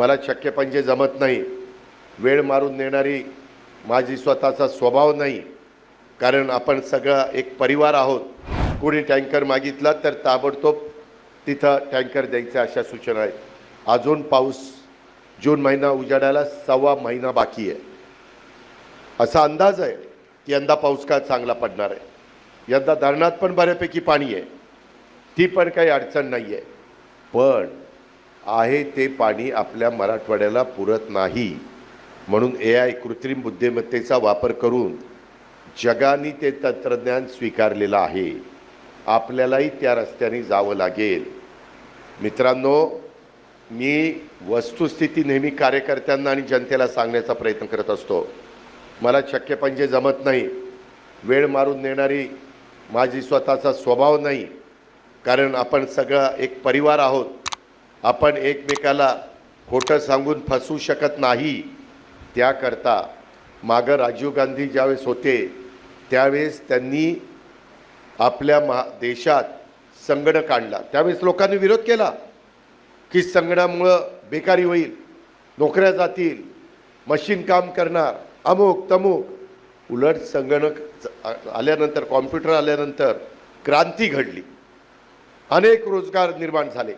मला शक्य जमत नाही वेळ मारून नेणारी माझी स्वतःचा स्वभाव नाही कारण आपण सगळा एक परिवार आहोत. कोणी टँकर मागितला तर ताबडतोब तिथं टँकर द्यायचं अशा सूचना आहेत. अजून पाऊस जून महिना उजाडायला सव्वा महिना बाकी आहे. असा अंदाज आहे की यंदा पाऊस का चांगला पडणार आहे. यंदा धरणात पण बऱ्यापैकी पाणी आहे. ती पण काही अडचण नाही आहे पण आहे ते पाणी आपल्या मराठवाड्याला पुरत नाही. म्हणून ए आय कृत्रिम बुद्धिमत्तेचा वापर करून जगाने ते तंत्रज्ञान स्वीकारलेलं आहे. आपल्यालाही त्या रस्त्याने जावं लागेल. मित्रांनो मी वस्तुस्थिती नेहमी कार्यकर्त्यांना आणि जनतेला सांगण्याचा प्रयत्न करत असतो. मला शक्य म्हणजे जमत नाही. वेळ मारून नेणारी माझी स्वतःचा स्वभाव नाही. कारण आपण सगळा एक परिवार आहोत. आपण एकमेकाला खोटं सांगून फसू शकत नाही. त्याकरता मागं राजीव गांधी ज्यावेळेस होते त्यावेळेस त्यांनी आपल्या महा देशात संगणक आणला. त्यावेळेस लोकांनी विरोध केला की संगणामुळं बेकारी होईल नोकऱ्या जातील मशीन काम करणार अमुक तमुक. उलट संगणक आल्यानंतर कॉम्प्युटर आल्यानंतर क्रांती घडली. अनेक रोजगार निर्माण झाले.